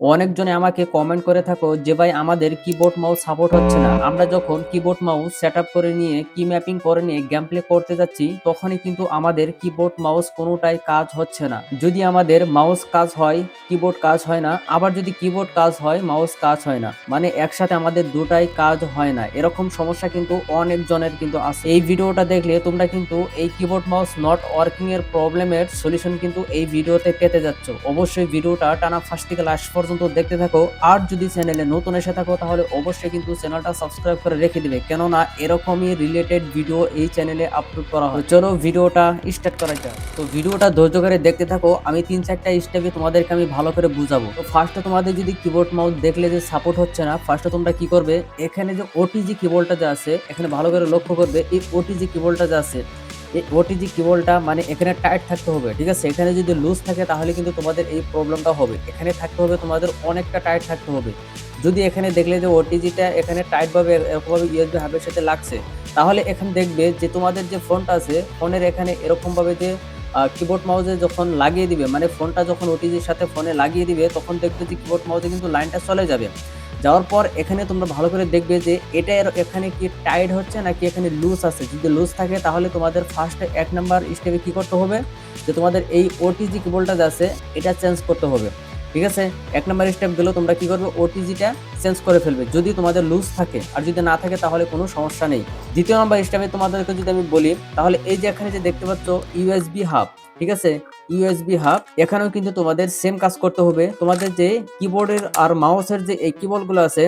অনেকজনে আমাকে কমেন্ট করে থাকো যে, ভাই, আমাদের কিবোর্ড মাউস সাপোর্ট হচ্ছে না। আমরা যখন কিবোর্ড মাউস সেট করে নিয়ে কি ম্যাপিং করে নিয়ে গেম প্লে করতে যাচ্ছি, তখনই কিন্তু আমাদের কিবোর্ড মাউস কোনোটাই কাজ হচ্ছে না। যদি আমাদের মাউস কাজ হয় কিবোর্ড কাজ হয় না। আবার যদি কিবোর্ড কাজ হয় মাউস কাজ হয় না। মানে একসাথে আমাদের দুটাই কাজ হয় না। এরকম সমস্যা কিন্তু অনেক জনের কিন্তু আছে। এই ভিডিওটা দেখলে তোমরা কিন্তু এই কিবোর্ড মাউস নট ওয়ার্কিং এর প্রবলেমের সলিউশন কিন্তু এই ভিডিওতে পেতে যাচ্ছ। অবশ্যই ভিডিওটা টানা ফার্স্ট থেকে লাস্ট পর্যন্ত দেখতে থাকো। আর যদি চ্যানেলে নতুন এসে থাকো, তাহলে অবশ্যই কিন্তু চ্যানেলটা সাবস্ক্রাইব করে রেখে দিবে। কেননা এরকমই রিলেটেড ভিডিও এই চ্যানেলে আপলোড করা হয়। চলো ভিডিওটা স্টার্ট করা যাক। তো ভিডিওটা ধৈর্য করে দেখতে থাকো। আমি তিন চারটা স্টেপে তোমাদেরকে আমি ভালো করে বুঝাবো। তো ফার্স্টে তোমাদের যদি কিবোর্ড মাউস দেখলে যে সাপোর্ট হচ্ছে না ফার্স্টে তোমরা কি করবে? এখানে যে ওটিজি কিবোর্ডটা যে আছে, এখানে ভালো করে লক্ষ্য করবে, এই ওটিজি কিবোর্ডটা যে আছে, এই ওটিজি কিবোর্ডটা মানে এখানে টাইট থাকতে হবে, ঠিক আছে? এখানে যদি লুজ থাকে তাহলে কিন্তু তোমাদের এই প্রবলেমটা হবে। এখানে থাকতে হবে তোমাদের অনেকটা টাইট থাকতে হবে। যদি এখানে দেখলে যে ওটিজিটা এখানে টাইটভাবে এরকমভাবে ইউএসবি হাবের সাথে লাগছে, তাহলে এখানে দেখবে যে তোমাদের যে ফোনটা আছে ফোনের এখানে এরকমভাবে যে কিবোর্ড মাউসে যখন লাগিয়ে দিবে মানে ফোনটা যখন ওটিজির সাথে ফোনে লাগিয়ে দিবে, তখন দেখবে যে কিবোর্ড মাউসে কিন্তু লাইনটা চলে যাবে। যাওয়ার পর এখানে তোমরা ভালো করে দেখবে যে এটা এখানে কি টাইট হচ্ছে নাকি এখানে লুজ আছে। যদি লুজ থাকে তাহলে তোমাদের ফার্স্ট এক নাম্বার স্টেপে কী করতে হবে? যে তোমাদের এই ওটিজি কেবলটা যে আছে, এটা চেঞ্জ করতে হবে। ঠিক আছে? এক নম্বর স্টেপ গেলেও তোমরা কি করবে? ওটিজিটা চেঞ্জ করে ফেলবে। যদি তোমাদের লুজ থাকে, আর যদি না থাকে, তাহলে কোনো সমস্যা নেই। দ্বিতীয় নম্বর স্টেপে তোমাদেরকে যদি আমি বলি, তাহলে এই যে এখানে যে দেখতে পাচ্ছ ইউএসবি হাব ঠিক আছে? ইউএসবি হাব এখানেও কিন্তু তোমাদের সেম কাজ করতে হবে। তোমাদের যে কিবোর্ডের আর মাউসের যে এই কিবোর্ডগুলো আছে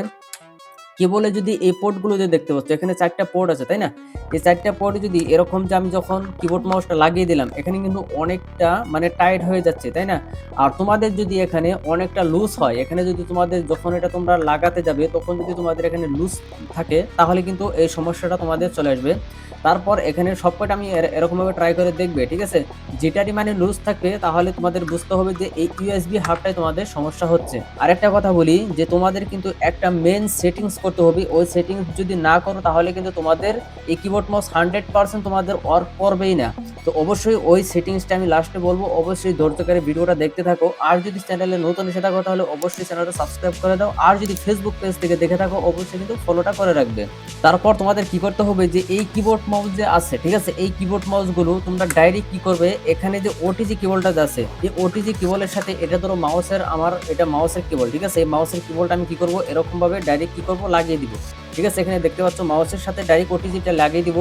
কেবলে যদি এই পোর্টগুলো যে দেখতে পাচ্ছ, এখানে চারটা পোর্ট আছে, তাই না? এই চারটা পোর্টে যদি এরকম যে আমি যখন কিবোর্ড মাউসটা লাগিয়ে দিলাম, এখানে কিন্তু অনেকটা মানে টাইট হয়ে যাচ্ছে, তাই না? আর তোমাদের যদি এখানে অনেকটা লুজ হয়, এখানে যদি তোমাদের যখন এটা তোমরা লাগাতে যাবে, তখন যদি তোমাদের এখানে লুজ থাকে, তাহলে কিন্তু এই সমস্যাটা তোমাদের চলে আসবে। তারপর এখানে সবকটা আমি এর- এরকমভাবে ট্রাই করে দেখবে, ঠিক আছে? যেটারই মানে লুজ থাকবে, তাহলে তোমাদের বুঝতে হবে যে এই ইউএসবি হাবটাই তোমাদের সমস্যা হচ্ছে। আরেকটা কথা বলি, যে তোমাদের কিন্তু একটা মেন সেটিংস করতে হবে। ওই সেটিংস যদি না করো, তাহলে কিন্তু তোমাদের এই কিবোর্ড মাউস হান্ড্রেড পার্সেন্ট তোমাদের ওয়ার্ক করবেই না। তো অবশ্যই ওই সেটিংসটা আমি লাস্টে বলব। অবশ্যই ধৈর্যকারী ভিডিওটা দেখতে থাকো। আর যদি চ্যানেলে নতুন এসে থাকো, তাহলে অবশ্যই চ্যানেলটা সাবস্ক্রাইব করে দাও। আর যদি ফেসবুক পেজ থেকে দেখে থাকো, অবশ্যই কিন্তু ফলোটা করে রাখবে। তারপর তোমাদের কি করতে হবে যে, এই কিবোর্ড মাউস যে আছে, ঠিক আছে? এই কিবোর্ড মাউসগুলো তোমরা ডাইরেক্ট কি করবে? এখানে যে ওটিজি কিবোর্ডটা আছে, এই ওটিজি কিবোর্ডের সাথে এটা ধরো মাউসের আমার এটা মাউসের কিবোর্ড ঠিক আছে? এই মাউসের কিবোর্ডটা আমি কি করব? এরকমভাবে ডাইরেক্ট কি করব? লাগিয়ে দিব। ঠিক আছে? এখানে দেখতে পাচ্ছ মাউসের সাথে ডাইরেক্ট ওটিজিটা লাগিয়ে দিব।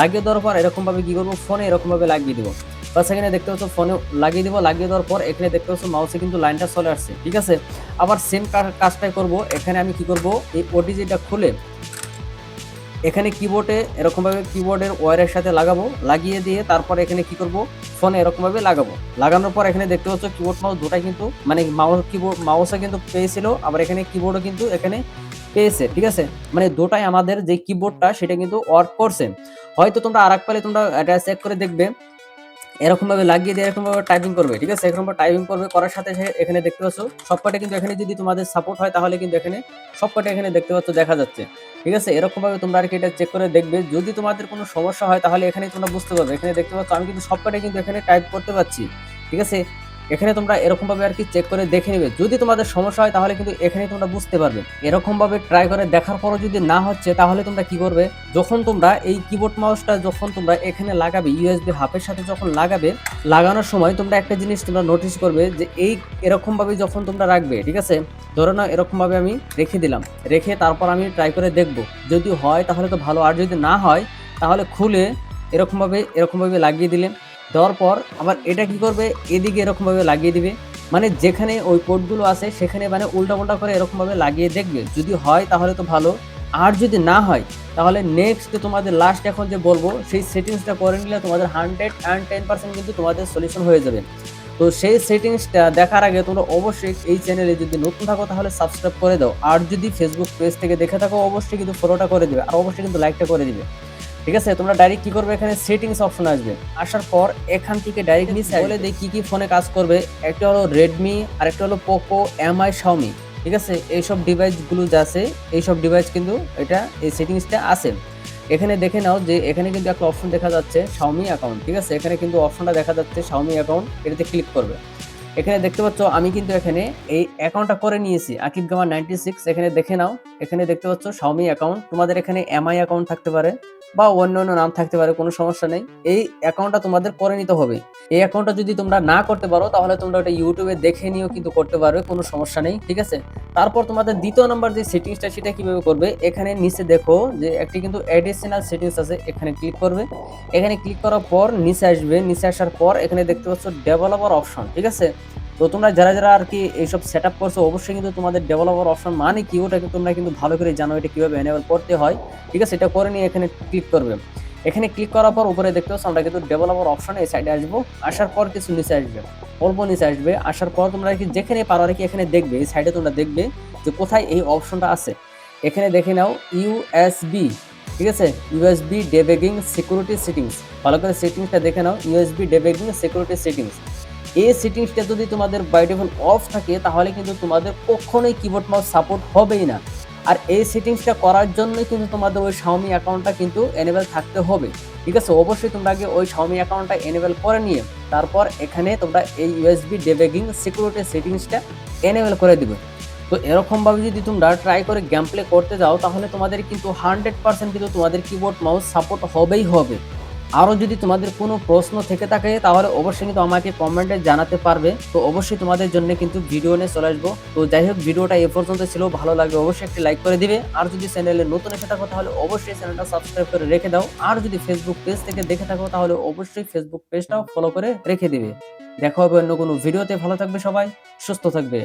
লাগিয়ে দেওয়ার পর এরকম ভাবে কি করব? ফোনে এরকম ভাবে লাগিয়ে দিব। বাস এখানে দেখতে পাচ্ছ ফোনে লাগিয়ে দিব। লাগিয়ে দেওয়ার পর এখানে দেখতে পাচ্ছ মাউসে কিন্তু লাইনটা চলে আসছে। ঠিক আছে? আবার সেম কাজটাই করব। এখানে আমি কি করব? এই ওটিজিটা খুলে এখানে কিবোর্ডে এরকমভাবে কিবোর্ডের ওয়ারের সাথে লাগাবো। লাগিয়ে দিয়ে তারপর এখানে কি করব? ফোনে এরকমভাবে লাগাবো। লাগানোর পর এখানে দেখতে পাচ্ছ কিবোর্ড মাউস দুটাই কিন্তু মানে মাউস কিবোর্ড মাউসে কিন্তু পেয়েছিল। আবার এখানে কিবোর্ডও কিন্তু এখানে পেয়েছে, ঠিক আছে? মানে দুটাই আমাদের যে কিবোর্ডটা সেটা কিন্তু ওয়ার্ক করছে। হয়তো তোমরা আর পালে তোমরা এটা চেক করে দেখবে। এরকম ভাবে লাগিয়ে দিয়ে এরকম ভাবে টাইপিং করবে, ঠিক আছে? এরকম ভাবে টাইপিং করবে, করার সাথে এখানে দেখতে পাচ্ছ, সবকটা কিন্তু এখানে যদি তোমাদের সাপোর্ট হয় তাহলে কিন্তু এখানে সবকটা এখানে দেখতে পাচ্ছ দেখা যাচ্ছে, ঠিক আছে? এরকম ভাবে তোমরা আর কি এটা চেক করে দেখবে। যদি তোমাদের কোনো সমস্যা হয় তাহলে এখানে তোমরা বুঝতে পারবে। এখানে দেখতে পাচ্ছ, আমি কিন্তু সবকটাই কিন্তু এখানে টাইপ করতে পারছি, ঠিক আছে? এখানে তোমরা এরকমভাবে আর কি চেক করে দেখে নেবে। যদি তোমাদের সমস্যা হয়, তাহলে কিন্তু এখানে তোমরা বুঝতে পারবে। এরকমভাবে ট্রাই করে দেখার পরও যদি না হচ্ছে, তাহলে তোমরা কি করবে? যখন তোমরা এই কিবোর্ড মাউসটা যখন তোমরা এখানে লাগাবে ইউএসবি হাফের সাথে যখন লাগাবে, লাগানোর সময় তোমরা একটা জিনিস তোমরা নোটিস করবে যে এই এরকমভাবে যখন তোমরা রাখবে, ঠিক আছে? ধরে নাও এরকমভাবে আমি রেখে দিলাম। রেখে তারপর আমি ট্রাই করে দেখব। যদি হয়, তাহলে তো ভালো। আর যদি না হয়, তাহলে খুলে এরকমভাবে এরকমভাবে লাগিয়ে দিলে। দেওয়ার পর আবার এটা কি করবে? এদিকে এরকমভাবে লাগিয়ে দিবে। মানে যেখানে ওই কোডগুলো আছে, সেখানে মানে উল্টা পাল্টা করে এরকমভাবে লাগিয়ে দেখবে। যদি হয় তাহলে তো ভালো। আর যদি না হয়, তাহলে নেক্সট তোমাদের লাস্ট এখন যে বলব, সেই সেটিংসটা করে নিলে তোমাদের হান্ড্রেড অ্যান্ড টেন পার্সেন্ট কিন্তু তোমাদের সলিউশন হয়ে যাবে। তো সেই সেটিংসটা দেখার আগে তোমরা অবশ্যই এই চ্যানেলে যদি নতুন থাকো, তাহলে সাবস্ক্রাইব করে দাও। আর যদি ফেসবুক পেজ থেকে দেখে থাকো, অবশ্যই কিন্তু ফলোটা করে দেবে। আর অবশ্যই কিন্তু লাইকটা করে দিবে। ঠিক আছে? তোমরা ডাইরেক্ট কি করবে? এখানে সেটিংস অপশন আসবে। আসার পর এখান থেকে ডাইরেক্ট নিচে বলে দেই কি কি ফোনে কাজ করবে। একটা হলো রেডমি আর একটা হলো পোকো এমআই শাওমি ঠিক আছে? এইসব ডিভাইসগুলো যা আছে এইসব ডিভাইস কিন্তু এটা এই সেটিংসটা আছে। এখানে দেখে নাও যে এখানে কিন্তু একটা অপশন দেখা যাচ্ছে শাওমি অ্যাকাউন্ট ঠিক আছে? এখানে কিন্তু অপশনটা দেখা যাচ্ছে শাওমি অ্যাকাউন্ট এটাতে ক্লিক করবে। এখানে দেখতে পাচ্ছ, আমি কিন্তু এখানে এই অ্যাকাউন্টটা করে নিয়েছি। আকিব গামা নাইনটি সিক্স এখানে দেখে নাও। এখানে দেখতে পাচ্ছ শাওমি অ্যাকাউন্ট তোমাদের এখানে এমআই অ্যাকাউন্ট থাকতে পারে বা অন্য অন্য নাম থাকতে পারে, কোনো সমস্যা নেই। এই অ্যাকাউন্টটা তোমাদের করে নিতে হবে। এই অ্যাকাউন্টটা যদি তোমরা না করতে পারো, তাহলে তোমরা ওটা ইউটিউবে দেখে নিয়েও কিন্তু করতে পারবে, কোনো সমস্যা নেই, ঠিক আছে? তারপর তোমাদের দ্বিতীয় নম্বর যে সেটিংসটা সেটা কীভাবে করবে? এখানে নিচে দেখো যে একটি কিন্তু অ্যাডিশনাল সেটিংস আছে, এখানে ক্লিক করবে। এখানে ক্লিক করার পর নিচে আসবে। নিচে আসার পর এখানে দেখতে পাচ্ছ ডেভেলপার অপশন ঠিক আছে? তো তোমরা যারা যারা আর কি এইসব সেট আপ করছ, অবশ্যই কিন্তু তোমাদের ডেভেলপার অপশন মানে কি, ওটাকে তোমরা কিন্তু ভালো করে জানো, এটা কীভাবে এনেবল করতে হয়। ঠিক আছে, এটা করে নিয়ে এখানে ক্লিক করবে। এখানে ক্লিক করার পর উপরে দেখতে পাচ্ছ, আমরা কিন্তু ডেভেলপার অপশনে এই সাইডে আসব। আসার পর কিছু নিচে আসবে, অল্প নিচে আসবে। আসার পর তোমরা কি যেখানে পারো আর কি, এখানে দেখবে, এই সাইডে তোমরা দেখবে যে কোথায় এই অপশনটা আছে। এখানে দেখে নাও ইউএসবি ঠিক আছে? ইউএসবি ডেবেগিং সিকিউরিটি সেটিংস ভালো করে সেটিংসটা দেখে নাও ইউএসবি ডেবেগিং সিকিউরিটি সেটিংস এই সেটিংসটা যদি তোমাদের বাই ডিফল্ট অফ থাকে, তাহলে কিন্তু তোমাদের কখনোই কিবোর্ড মাউস সাপোর্ট হবেই না। আর এই সেটিংসটা করার জন্যই কিন্তু তোমাদের ওই শাওমি অ্যাকাউন্টটা কিন্তু এনেবেল থাকতে হবে। ঠিক আছে? অবশ্যই তোমরা আগে ওই শাওমি অ্যাকাউন্টটা এনেবেল করে নিয়ে, তারপর এখানে তোমরা এই ইউএসবি ডেবেগিং সিকিউরিটি সেটিংসটা এনেবেল করে দেবে। তো এরকমভাবে যদি তোমরা ট্রাই করে গেম প্লে করতে যাও, তাহলে তোমাদের কিন্তু হান্ড্রেড পার্সেন্ট কিন্তু তোমাদের কিবোর্ড মাউস সাপোর্ট হবেই হবে। আরও যদি তোমাদের কোনো প্রশ্ন থেকে থাকে, তাহলে অবশ্যই কিন্তু আমাকে কমেন্টে জানাতে পারবে। তো অবশ্যই তোমাদের জন্য কিন্তু ভিডিও নিয়ে চলে আসব। তো যাই হোক, ভিডিওটা এ পর্যন্ত ছিল। ভালো লাগবে অবশ্যই একটি লাইক করে দিবে। আর যদি চ্যানেলে নতুন এসে থাকো, তাহলে অবশ্যই চ্যানেলটা সাবস্ক্রাইব করে রেখে দাও। আর যদি ফেসবুক পেজ থেকে দেখে থাকো, তাহলে অবশ্যই ফেসবুক পেজটাও ফলো করে রেখে দিবে। দেখা হবে অন্য কোনো ভিডিওতে। ভালো থাকবে সবাই, সুস্থ থাকবে।